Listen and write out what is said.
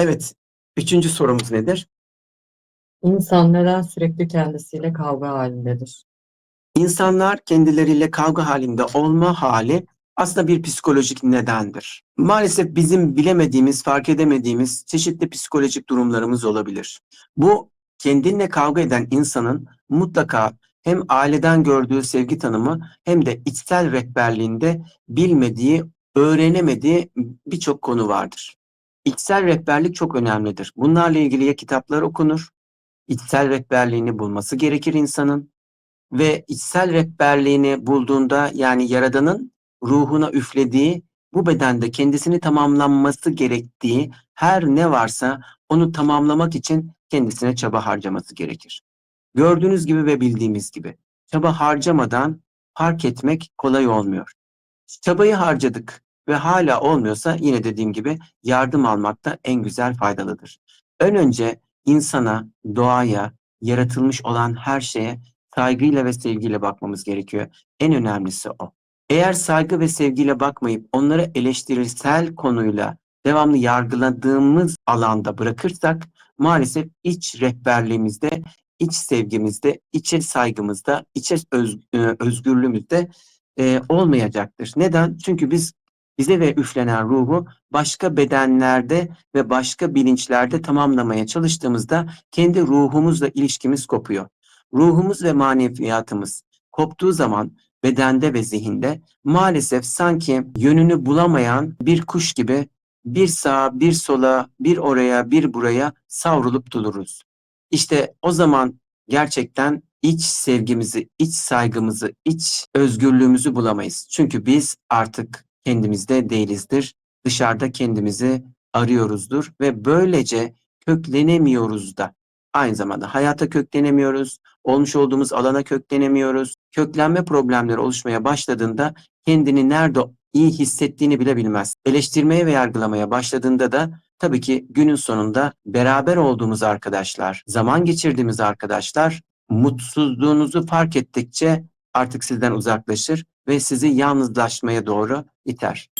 Evet. Üçüncü sorumuz nedir? İnsan neden sürekli kendisiyle kavga halindedir? İnsanlar kendileriyle kavga halinde olma hali aslında bir psikolojik nedendir. Maalesef bizim bilemediğimiz, fark edemediğimiz çeşitli psikolojik durumlarımız olabilir. Bu kendinle kavga eden insanın mutlaka hem aileden gördüğü sevgi tanımı hem de içsel rehberliğinde bilmediği, öğrenemediği birçok konu vardır. İçsel rehberlik çok önemlidir. Bunlarla ilgili ya kitaplar okunur, içsel rehberliğini bulması gerekir insanın ve içsel rehberliğini bulduğunda yani Yaradan'ın ruhuna üflediği bu bedende kendisini tamamlanması gerektiği her ne varsa onu tamamlamak için kendisine çaba harcaması gerekir. Gördüğünüz gibi ve bildiğimiz gibi çaba harcamadan fark etmek kolay olmuyor. Çabayı harcadık ve hala olmuyorsa yine dediğim gibi yardım almak da en güzel faydalıdır. Ön önce insana, doğaya, yaratılmış olan her şeye saygıyla ve sevgiyle bakmamız gerekiyor. En önemlisi o. Eğer saygı ve sevgiyle bakmayıp onları eleştirisel konuyla devamlı yargıladığımız alanda bırakırsak maalesef iç rehberliğimizde, iç sevgimizde, içe saygımızda, içe öz, e, özgürlüğümüzde e, olmayacaktır. Neden? Çünkü biz bize ve üflenen ruhu başka bedenlerde ve başka bilinçlerde tamamlamaya çalıştığımızda kendi ruhumuzla ilişkimiz kopuyor. Ruhumuz ve maneviyatımız koptuğu zaman bedende ve zihinde maalesef sanki yönünü bulamayan bir kuş gibi bir sağa, bir sola, bir oraya, bir buraya savrulup dururuz. İşte o zaman gerçekten iç sevgimizi, iç saygımızı, iç özgürlüğümüzü bulamayız. Çünkü biz artık kendimizde değilizdir. Dışarıda kendimizi arıyoruzdur ve böylece köklenemiyoruz da. Aynı zamanda hayata köklenemiyoruz, olmuş olduğumuz alana köklenemiyoruz. Köklenme problemleri oluşmaya başladığında kendini nerede iyi hissettiğini bile bilmez. Eleştirmeye ve yargılamaya başladığında da tabii ki günün sonunda beraber olduğumuz arkadaşlar, zaman geçirdiğimiz arkadaşlar mutsuzluğunuzu fark ettikçe artık sizden uzaklaşır ve sizi yalnızlaşmaya doğru iter.